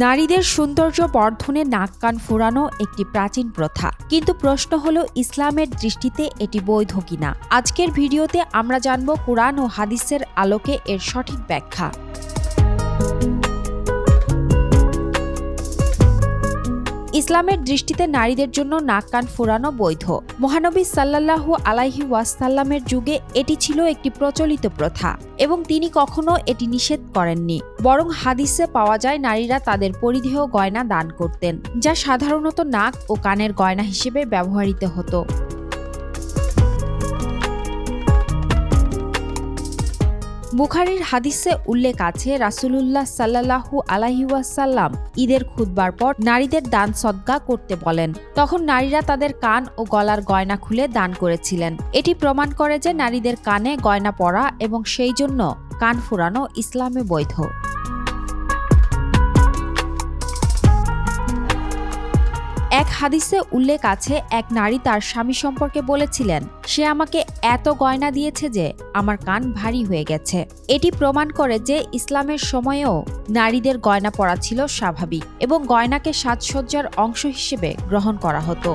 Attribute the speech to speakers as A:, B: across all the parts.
A: নারীদের সৌন্দর্য বর্ধনে নাক কান ফোরানো একটি প্রাচীন প্রথা। কিন্তু প্রশ্ন হল, ইসলামের দৃষ্টিতে এটি বৈধ কিনা? আজকের ভিডিওতে আমরা জানব কোরআন ও হাদিসের আলোকে এর সঠিক ব্যাখ্যা। ইসলামের দৃষ্টিতে নারীদের জন্য নাক কান ফোরানো বৈধ। মহানবী সাল্লাল্লাহু আলাইহি ওয়াসাল্লামের যুগে এটি ছিল একটি প্রচলিত প্রথা এবং তিনি কখনো এটি নিষেধ করেননি। বরং হাদিসে পাওয়া যায় নারীরা তাদের পরিধেয় গয়না দান করতেন, যা সাধারণত নাক ও কানের গয়না হিসেবে ব্যবহৃত হতো। বুখারির হাদিসে উল্লেখ আছে, রাসুলুল্লাহ সাল্লাহু আলাহিউসাল্লাম ঈদের খুদবার পর নারীদের দান সদ্গা করতে বলেন। তখন নারীরা তাদের কান ও গলার গয়না খুলে দান করেছিলেন। এটি প্রমাণ করে যে নারীদের কানে গয়না পরা এবং সেই জন্য কান ফুরানো ইসলামে বৈধ। এক হাদিসে উল্লেখ আছে, এক নারী তার স্বামী সম্পর্কে বলেছিলেন, সে আমাকে এত গয়না দিয়েছে যে আমার কান ভারী হয়ে গেছে। এটি প্রমাণ করে যে ইসলামের সময়েও নারীদের গয়না পরা ছিল স্বাভাবিক এবং গয়নাকে সাজসজ্জার অংশ হিসেবে গ্রহণ করা হতো।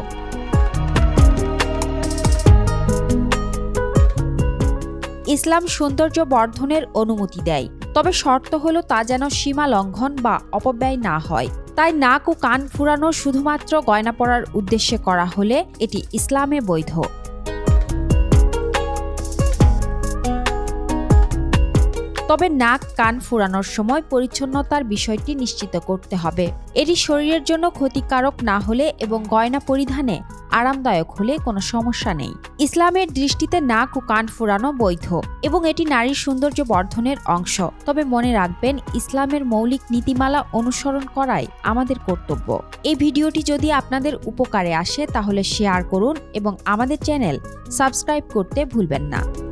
A: ইসলাম সৌন্দর্য বর্ধনের অনুমতি দেয়। তবে শর্ত হলো তা যেন সীমা লঙ্ঘন বা অপব্যয় না হয়। তাই নাক ও কান ফুরানো শুধুমাত্র গয়না পরার উদ্দেশ্যে করা হলে এটি ইসলামে বৈধ। তবে নাক, কান ফুরানোর সময় পরিচ্ছন্নতার বিষয়টি নিশ্চিত করতে হবে। এটি শরীরের জন্য ক্ষতিকারক না হলে এবং গয়না পরিধানে আরামদায়ক হলে কোনো সমস্যা নেই। ইসলামের দৃষ্টিতে নাক ও কান ফুরানো বৈধ এবং এটি নারীর সৌন্দর্য বর্ধনের অংশ। তবে মনে রাখবেন, ইসলামের মৌলিক নীতিমালা অনুসরণ করাই আমাদের কর্তব্য। এই ভিডিওটি যদি আপনাদের উপকারে আসে, তাহলে শেয়ার করুন এবং আমাদের চ্যানেল সাবস্ক্রাইব করতে ভুলবেন না।